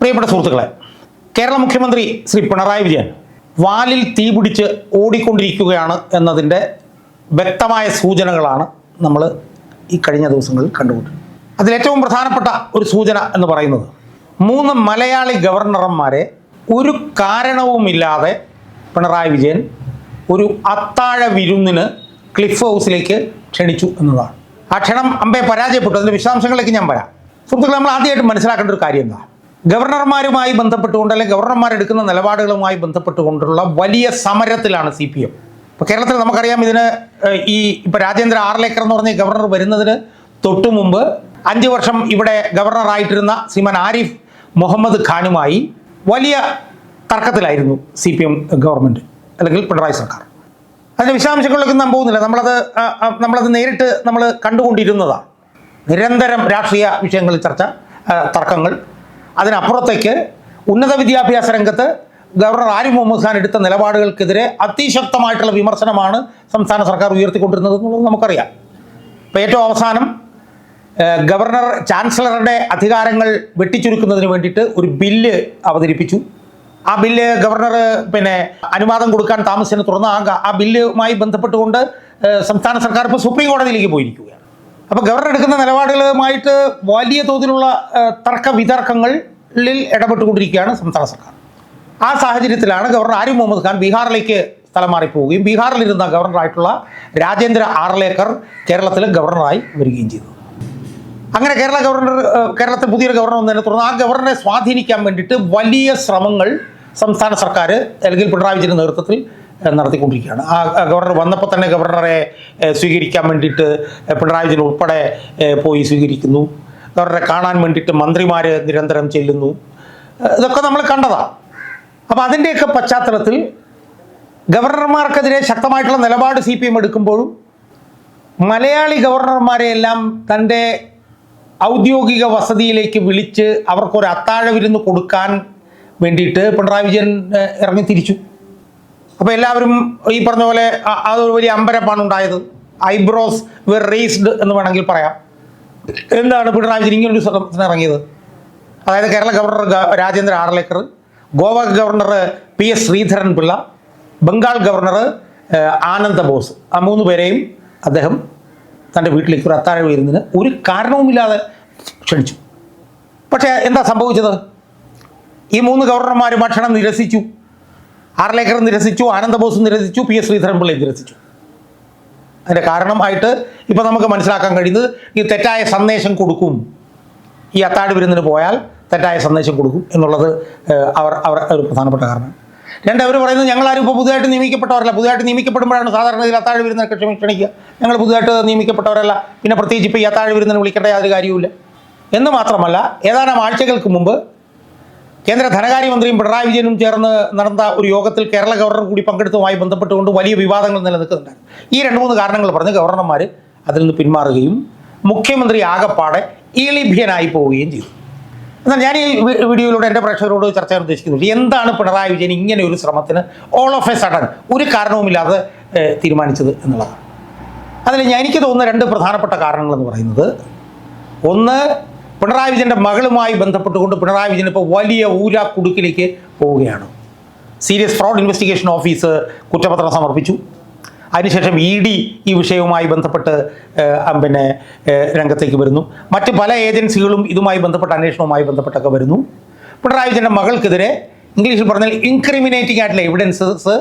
പ്രിയപ്പെട്ട സുഹൃത്തുക്കളെ കേരള മുഖ്യമന്ത്രി ശ്രീ പിണറായി വിജയൻ വാലിൽ തീപിടിച്ച് ഓടിക്കൊണ്ടിരിക്കുകയാണ് എന്നതിന്റെ വ്യക്തമായ സൂചനകളാണ് നമ്മൾ ഈ കഴിഞ്ഞ ദിവസങ്ങളിൽ കണ്ടുകൊണ്ടിരുന്നത് അതിലേറ്റവും പ്രധാനപ്പെട്ട ഒരു സൂചന എന്ന് പറയുന്നത് മൂന്ന് മലയാളി ഗവർണർമാരെ ഒരു കാരണവുമില്ലാതെ പിണറായി വിജയൻ ഒരു അത്താഴ വിരുന്നിന് ക്ലിഫ് ഹൗസിലേക്ക് ക്ഷണിച്ചു എന്നതാണ്. ആ ക്ഷണം അമ്പയെ പരാജയപ്പെട്ടു. അതിന്റെ വിശദാംശങ്ങളിലേക്ക് ഞാൻ വരാം. സുഹൃത്തുക്കൾ നമ്മൾ ആദ്യമായിട്ട് മനസ്സിലാക്കേണ്ട ഒരു കാര്യം എന്താ? ഗവർണർമാരുമായി ബന്ധപ്പെട്ടുകൊണ്ട് അല്ലെങ്കിൽ ഗവർണർമാർ എടുക്കുന്ന നിലപാടുകളുമായി ബന്ധപ്പെട്ടുകൊണ്ടുള്ള വലിയ സമരത്തിലാണ് സി പി എം. ഇപ്പോൾ കേരളത്തിൽ നമുക്കറിയാം ഇതിന് ഈ ഇപ്പോൾ രാജേന്ദ്ര ആർലേക്കർ എന്ന് പറഞ്ഞ ഗവർണർ വരുന്നതിന് തൊട്ടു മുമ്പ് അഞ്ച് വർഷം ഇവിടെ ഗവർണറായിട്ടിരുന്ന സിമൻ ആരിഫ് മുഹമ്മദ് ഖാനുമായി വലിയ തർക്കത്തിലായിരുന്നു സി പി എം ഗവൺമെന്റ് അല്ലെങ്കിൽ പിണറായി സർക്കാർ. അതിന്റെ വിശദാംശങ്ങളിലേക്ക് നാം പോകുന്നില്ല. നമ്മളത് നമ്മളത് നേരിട്ട് നമ്മൾ കണ്ടുകൊണ്ടിരുന്നതാണ്. നിരന്തരം രാഷ്ട്രീയ വിഷയങ്ങളിൽ ചർച്ച തർക്കങ്ങൾ അതിനപ്പുറത്തേക്ക് ഉന്നത വിദ്യാഭ്യാസ രംഗത്ത് ഗവർണർ ആരിഫ് മുഹമ്മദ് ഖാൻ എടുത്ത നിലപാടുകൾക്കെതിരെ അതിശക്തമായിട്ടുള്ള വിമർശനമാണ് സംസ്ഥാന സർക്കാർ ഉയർത്തിക്കൊണ്ടിരുന്നത് എന്നുള്ളത് നമുക്കറിയാം. ഇപ്പോൾ ഏറ്റവും അവസാനം ഗവർണർ ചാൻസലറുടെ അധികാരങ്ങൾ വെട്ടിച്ചുരുക്കുന്നതിന് വേണ്ടിയിട്ട് ഒരു ബില്ല് അവതരിപ്പിച്ചു. ആ ബില്ല് ഗവർണർ പിന്നെ അനുവാദം കൊടുക്കാൻ താമസിച്ചതിനെ തുടർന്ന് ആ ബില്ലുമായി ബന്ധപ്പെട്ടുകൊണ്ട് സംസ്ഥാന സർക്കാർ ഇപ്പോൾ സുപ്രീം കോടതിയിലേക്ക് പോയിരിക്കുകയാണ്. അപ്പോൾ ഗവർണർ എടുക്കുന്ന നിലപാടുകളുമായിട്ട് വലിയ തോതിലുള്ള തർക്ക വിതർക്കങ്ങളിൽ ഇടപെട്ടുകൊണ്ടിരിക്കുകയാണ് സംസ്ഥാന സർക്കാർ. ആ സാഹചര്യത്തിലാണ് ഗവർണർ ആരിഫ് മുഹമ്മദ് ഖാൻ ബീഹാറിലേക്ക് സ്ഥലം മാറിപ്പോവുകയും ബീഹാറിലിരുന്ന ഗവർണറായിട്ടുള്ള രാജേന്ദ്ര ആർലേക്കർ കേരളത്തിൽ ഗവർണറായി വരികയും ചെയ്തു. അങ്ങനെ കേരള ഗവർണർ കേരളത്തിൽ പുതിയൊരു ഗവർണർ വന്നതിനെ തുടർന്ന് ആ ഗവർണറെ സ്വാധീനിക്കാൻ വേണ്ടിയിട്ട് വലിയ ശ്രമങ്ങൾ സംസ്ഥാന സർക്കാർ അല്ലെങ്കിൽ പിണറായി വിജയന്റെ നേതൃത്വത്തിൽ നടത്തിക്കൊണ്ടിരിക്കുകയാണ്. ആ ഗവർണർ വന്നപ്പോൾ തന്നെ ഗവർണറെ സ്വീകരിക്കാൻ വേണ്ടിയിട്ട് പിണറായി വിജയൻ ഉൾപ്പെടെ പോയി സ്വീകരിക്കുന്നു. ഗവർണറെ കാണാൻ വേണ്ടിയിട്ട് മന്ത്രിമാർ നിരന്തരം ചെല്ലുന്നു. ഇതൊക്കെ നമ്മൾ കണ്ടതാണ് അപ്പോൾ അതിന്റെയൊക്കെ പശ്ചാത്തലത്തിൽ ഗവർണർമാർക്കെതിരെ ശക്തമായിട്ടുള്ള നിലപാട് സി പി എം എടുക്കുമ്പോഴും മലയാളി ഗവർണർമാരെ എല്ലാം തന്റെ ഔദ്യോഗിക വസതിയിലേക്ക് വിളിച്ച് അവർക്കൊരു അത്താഴ വിരുന്ന് കൊടുക്കാൻ വേണ്ടിയിട്ട് പിണറായി വിജയൻ ഇറങ്ങി തിരിച്ചു. അപ്പോൾ എല്ലാവരും ഈ പറഞ്ഞ പോലെ അതൊരു വലിയ അമ്പരപ്പാണ് ഉണ്ടായത്. ഐബ്രോസ് വെർ റേസ്ഡ് എന്ന് വേണമെങ്കിൽ പറയാം. എന്താണ് പിണറായി വിജയൻ ഇങ്ങനൊരു സ്വതന്ത്രത്തിന് ഇറങ്ങിയത്? അതായത് Kerala governor Rajendra Arlekar Goa governor P S Sreedharan Pillai Bengal governor Ananda Bose. ആ മൂന്ന് പേരെയും അദ്ദേഹം തന്റെ വീട്ടിലേക്ക് ഒരു അത്താഴ വരുന്നതിന് ഒരു കാരണവുമില്ലാതെ ക്ഷണിച്ചു. പക്ഷേ എന്താ സംഭവിച്ചത്? ഈ മൂന്ന് ഗവർണർമാരും ഭക്ഷണം നിരസിച്ചു. ആർലേക്കർ നിരസിച്ചു ആനന്ദബോസ് നിരസിച്ചു പി എസ് ശ്രീധരൻ പിള്ളയും നിരസിച്ചു. അതിന്റെ കാരണമായിട്ട് ഇപ്പം നമുക്ക് മനസ്സിലാക്കാൻ കഴിയുന്നത് ഈ തെറ്റായ സന്ദേശം കൊടുക്കും. ഈ അത്താഴ വിരുന്നിന് പോയാൽ തെറ്റായ സന്ദേശം കൊടുക്കും എന്നുള്ളത് അവർ അവർ ഒരു പ്രധാനപ്പെട്ട കാരണം. രണ്ട് അവർ പറയുന്നത് ഞങ്ങളാരും ഇപ്പോൾ പുതുതായിട്ട് നിയമിക്കപ്പെട്ടവരല്ല. പുതുതായിട്ട് നിയമിക്കപ്പെടുമ്പോഴാണ് സാധാരണ ഇതിൽ അത്താഴ് വിരുന്നൊക്കെ ക്ഷണിക്കുക. ഞങ്ങൾ പുതുതായിട്ട് നിയമിക്കപ്പെട്ടവരല്ല. പിന്നെ പ്രത്യേകിച്ച് ഇപ്പോൾ ഈ അത്താഴ് വിരുന്നിന് വിളിക്കേണ്ട യാതൊരു കാര്യവുമില്ല. എന്ന് മാത്രമല്ല ഏതാനും ആഴ്ചകൾക്ക് മുമ്പ് കേന്ദ്ര ധനകാര്യമന്ത്രിയും പിണറായി വിജയനും ചേർന്ന് നടന്ന ഒരു യോഗത്തിൽ കേരള ഗവർണർ കൂടി പങ്കെടുത്തതുമായി ബന്ധപ്പെട്ടുകൊണ്ട് വലിയ വിവാദങ്ങൾ നിലനിൽക്കുന്നുണ്ടായിരുന്നു. ഈ രണ്ട് മൂന്ന് കാരണങ്ങൾ പറഞ്ഞ് ഗവർണർമാർ അതിൽ നിന്ന് പിന്മാറുകയും മുഖ്യമന്ത്രി ആകപ്പാടെ ഇളിഭ്യനായി പോവുകയും ചെയ്തു. എന്നാൽ ഞാൻ ഈ വീഡിയോയിലൂടെ എന്റെ പ്രേക്ഷകരോട് ചർച്ച ചെയ്യാൻ ഉദ്ദേശിക്കുന്നുണ്ട് എന്താണ് പിണറായി വിജയൻ ഇങ്ങനെ ഒരു ശ്രമത്തിന് ഓൾ ഓഫ് എ സഡൻ ഒരു കാരണവുമില്ലാതെ തീരുമാനിച്ചത് എന്നുള്ളതാണ്. അതിൽ എനിക്ക് തോന്നുന്ന രണ്ട് പ്രധാനപ്പെട്ട കാരണങ്ങൾ എന്ന് പറയുന്നത് ഒന്ന് പിണറായി വിജയന്റെ മകളുമായി ബന്ധപ്പെട്ടുകൊണ്ട് പിണറായി വിജയൻ ഇപ്പോൾ വലിയ ഊരാക്കുടുക്കിലേക്ക് പോവുകയാണ്. സീരിയസ് ഫ്രോഡ് ഇൻവെസ്റ്റിഗേഷൻ ഓഫീസ് കുറ്റപത്രം സമർപ്പിച്ചു. അതിനുശേഷം ഇ ഡി ഈ വിഷയവുമായി ബന്ധപ്പെട്ട് പിന്നെ രംഗത്തേക്ക് വരുന്നു. മറ്റ് പല ഏജൻസികളും ഇതുമായി ബന്ധപ്പെട്ട അന്വേഷണവുമായി ബന്ധപ്പെട്ടൊക്കെ വരുന്നു. പിണറായി വിജയന്റെ മകൾക്കെതിരെ ഇംഗ്ലീഷിൽ പറഞ്ഞാൽ ഇൻക്രിമിനേറ്റിംഗ് ആയിട്ടുള്ള evidences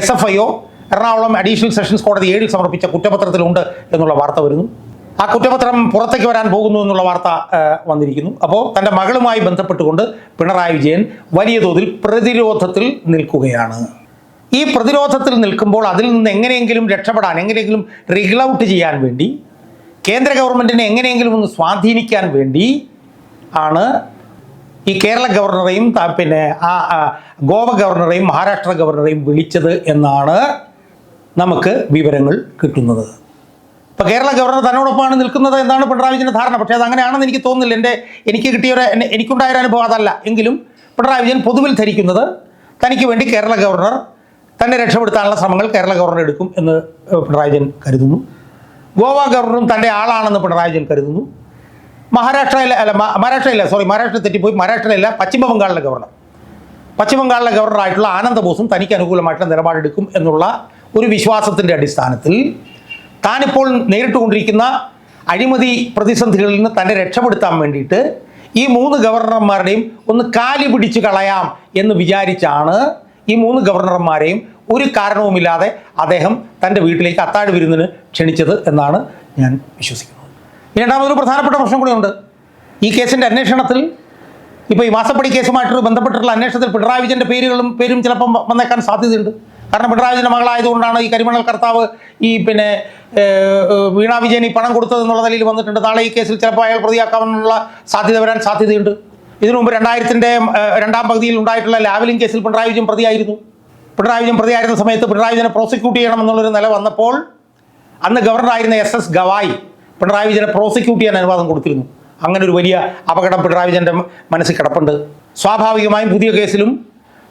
S F I O Ernakulam additional sessions കോടതി ഏഴിൽ സമർപ്പിച്ച കുറ്റപത്രത്തിലുണ്ട് എന്നുള്ള വാർത്ത വരുന്നു. ആ കുറ്റപത്രം പുറത്തേക്ക് വരാൻ പോകുന്നു എന്നുള്ള വാർത്ത വന്നിരിക്കുന്നു. അപ്പോൾ തന്റെ മകളുമായി ബന്ധപ്പെട്ടുകൊണ്ട് പിണറായി വിജയൻ വലിയ തോതിൽ പ്രതിരോധത്തിൽ നിൽക്കുകയാണ്. ഈ പ്രതിരോധത്തിൽ നിൽക്കുമ്പോൾ അതിൽ നിന്ന് എങ്ങനെയെങ്കിലും രക്ഷപ്പെടാൻ എങ്ങനെയെങ്കിലും റിഗിൾ ഔട്ട് ചെയ്യാൻ വേണ്ടി കേന്ദ്ര ഗവൺമെന്റിനെ എങ്ങനെയെങ്കിലും ഒന്ന് സ്വാധീനിക്കാൻ വേണ്ടി ആണ് ഈ കേരള ഗവർണറെയും പിന്നെ ആ ഗോവ ഗവർണറെയും മഹാരാഷ്ട്ര ഗവർണറെയും വിളിച്ചത് എന്നാണ് നമുക്ക് വിവരങ്ങൾ കിട്ടുന്നത്. ഇപ്പോൾ കേരള ഗവർണർ തന്നോടൊപ്പമാണ് നിൽക്കുന്നത് എന്നാണ് പിണറായി വിജയന്റെ ധാരണ. പക്ഷേ അത് അങ്ങനെയാണെന്ന് എനിക്ക് തോന്നുന്നില്ല. എന്റെ എനിക്ക് കിട്ടിയ ഒരു എനിക്കുണ്ടായ ഒരു അനുഭവം അതല്ല. എങ്കിലും പിണറായി വിജയൻ പൊതുവിൽ ധരിക്കുന്നത് തനിക്ക് വേണ്ടി കേരള ഗവർണർ തന്നെ രക്ഷപ്പെടുത്താനുള്ള ശ്രമങ്ങൾ കേരള ഗവർണർ എടുക്കും എന്ന് പിണറായി വിജയൻ കരുതുന്നു. ഗോവ ഗവർണറും തന്റെ ആളാണെന്ന് പിണറായി വിജയൻ കരുതുന്നു. മഹാരാഷ്ട്രയിലെ അല്ല മഹാരാഷ്ട്രയില്ല സോറി മഹാരാഷ്ട്ര തെറ്റിപ്പോയി. മഹാരാഷ്ട്രയില്ല പശ്ചിമ ബംഗാളിലെ ഗവർണർ. പശ്ചിമ ബംഗാളിലെ ഗവർണറായിട്ടുള്ള ആനന്ദ ബോസും തനിക്ക് അനുകൂലമായിട്ടുള്ള നിലപാടെടുക്കും എന്നുള്ള ഒരു വിശ്വാസത്തിന്റെ അടിസ്ഥാനത്തിൽ താനിപ്പോൾ നേരിട്ടുകൊണ്ടിരിക്കുന്ന അഴിമതി പ്രതിസന്ധികളിൽ നിന്ന് തന്നെ രക്ഷപ്പെടുത്താൻ വേണ്ടിയിട്ട് ഈ മൂന്ന് ഗവർണർമാരുടെയും ഒന്ന് കാലി പിടിച്ച് കളയാം എന്ന് വിചാരിച്ചാണ് ഈ മൂന്ന് ഗവർണർമാരെയും ഒരു കാരണവുമില്ലാതെ അദ്ദേഹം തന്റെ വീട്ടിലേക്ക് അത്താഴ് വിരുന്നിന് ക്ഷണിച്ചത് എന്നാണ് ഞാൻ വിശ്വസിക്കുന്നത്. ഇനി രണ്ടാമതൊരു പ്രധാനപ്പെട്ട പ്രശ്നം കൂടിയുണ്ട്. ഈ കേസിന്റെ അന്വേഷണത്തിൽ ഇപ്പോൾ ഈ മാസപ്പടി കേസുമായിട്ട് ബന്ധപ്പെട്ടിട്ടുള്ള അന്വേഷണത്തിൽ പിണറായി വിജയന്റെ പേരുകളും പേരും ചിലപ്പം വന്നേക്കാൻ സാധ്യതയുണ്ട്. കാരണം പിണറായി മകളായതുകൊണ്ടാണ് ഈ കരിമണൽ കർത്താവ് ഈ പിന്നെ വീണ വിജയൻ ഈ പണം കൊടുത്തത് എന്നുള്ള നിലയിൽ വന്നിട്ടുണ്ട്. നാളെ ഈ കേസിൽ ചിലപ്പോൾ അയാൾ പ്രതിയാക്കാമെന്നുള്ള സാധ്യത വരാൻ സാധ്യതയുണ്ട്. ഇതിനു മുമ്പ് രണ്ടായിരത്തിന്റെ രണ്ടാം പകുതിയിൽ ഉണ്ടായിട്ടുള്ള ലാവലിംഗ് കേസിൽ പിണറായി വിജയൻ പ്രതിയായിരുന്നു. പിണറായി വിജയൻ പ്രതിയായിരുന്ന സമയത്ത് പിണറായി വിജയനെ പ്രോസിക്യൂട്ട് ചെയ്യണം എന്നുള്ളൊരു നില വന്നപ്പോൾ അന്ന് ഗവർണറായിരുന്ന എസ് എസ് ഗവായി പിണറായി വിജയനെ പ്രോസിക്യൂട്ട് ചെയ്യാൻ അനുവാദം കൊടുത്തിരുന്നു. അങ്ങനെ ഒരു വലിയ അപകടം പിണറായി വിജയന്റെ മനസ്സിൽ കിടപ്പുണ്ട്. സ്വാഭാവികമായും പുതിയ കേസിലും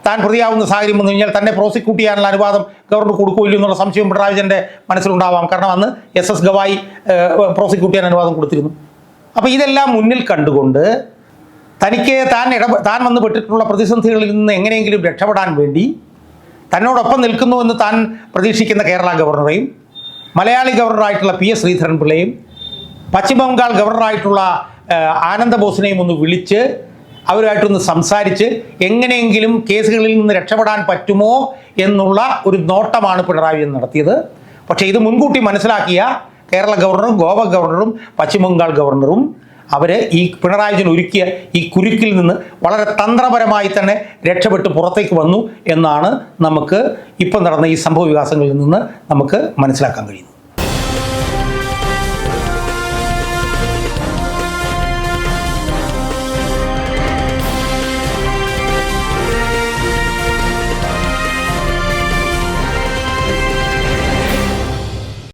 താൻ പ്രതിയാവുന്ന സാഹചര്യം വന്നു കഴിഞ്ഞാൽ തന്നെ പ്രോസിക്യൂട്ട് ചെയ്യാനുള്ള അനുവാദം ഗവർണർ കൊടുക്കുമല്ലോ എന്നുള്ള സംശയം പിണറായി വിജയന്റെ മനസ്സിലുണ്ടാവാം. കാരണം അന്ന് എസ് എസ് ഗവായി പ്രോസിക്യൂട്ട് ചെയ്യാൻ അനുവാദം കൊടുത്തിരുന്നു. അപ്പോൾ ഇതെല്ലാം മുന്നിൽ കണ്ടുകൊണ്ട് തനിക്ക് താൻ ഇട താൻ വന്ന് പെട്ടിട്ടുള്ള പ്രതിസന്ധികളിൽ നിന്ന് എങ്ങനെയെങ്കിലും രക്ഷപ്പെടാൻ വേണ്ടി തന്നോടൊപ്പം നിൽക്കുന്നു എന്ന് താൻ പ്രതീക്ഷിക്കുന്ന കേരള ഗവർണറെയും മലയാളി ഗവർണറായിട്ടുള്ള പി എസ് ശ്രീധരൻപിള്ളയും പശ്ചിമ ബംഗാൾ ഗവർണറായിട്ടുള്ള ആനന്ദബോസിനെയും ആനന്ദ ബോസിനെയും ഒന്ന് വിളിച്ച് അവരുമായിട്ടൊന്ന് സംസാരിച്ച് എങ്ങനെയെങ്കിലും കേസുകളിൽ നിന്ന് രക്ഷപ്പെടാൻ പറ്റുമോ എന്നുള്ള ഒരു നോട്ടമാണ് പിണറായി നടത്തിയത്. പക്ഷേ ഇത് മുൻകൂട്ടി മനസ്സിലാക്കിയ കേരള ഗവർണറും ഗോവ ഗവർണറും പശ്ചിമ ബംഗാൾ ഗവർണറും അവർ ഈ പിണറായി വിജയൻ ഒരുക്കിയ ഈ കുരുക്കിൽ നിന്ന് വളരെ തന്ത്രപരമായി തന്നെ രക്ഷപ്പെട്ട് പുറത്തേക്ക് വന്നു എന്നാണ് നമുക്ക് ഇപ്പം നടന്ന ഈ സംഭവ വികാസങ്ങളിൽ നിന്ന് നമുക്ക് മനസ്സിലാക്കാൻ കഴിയുന്നത്.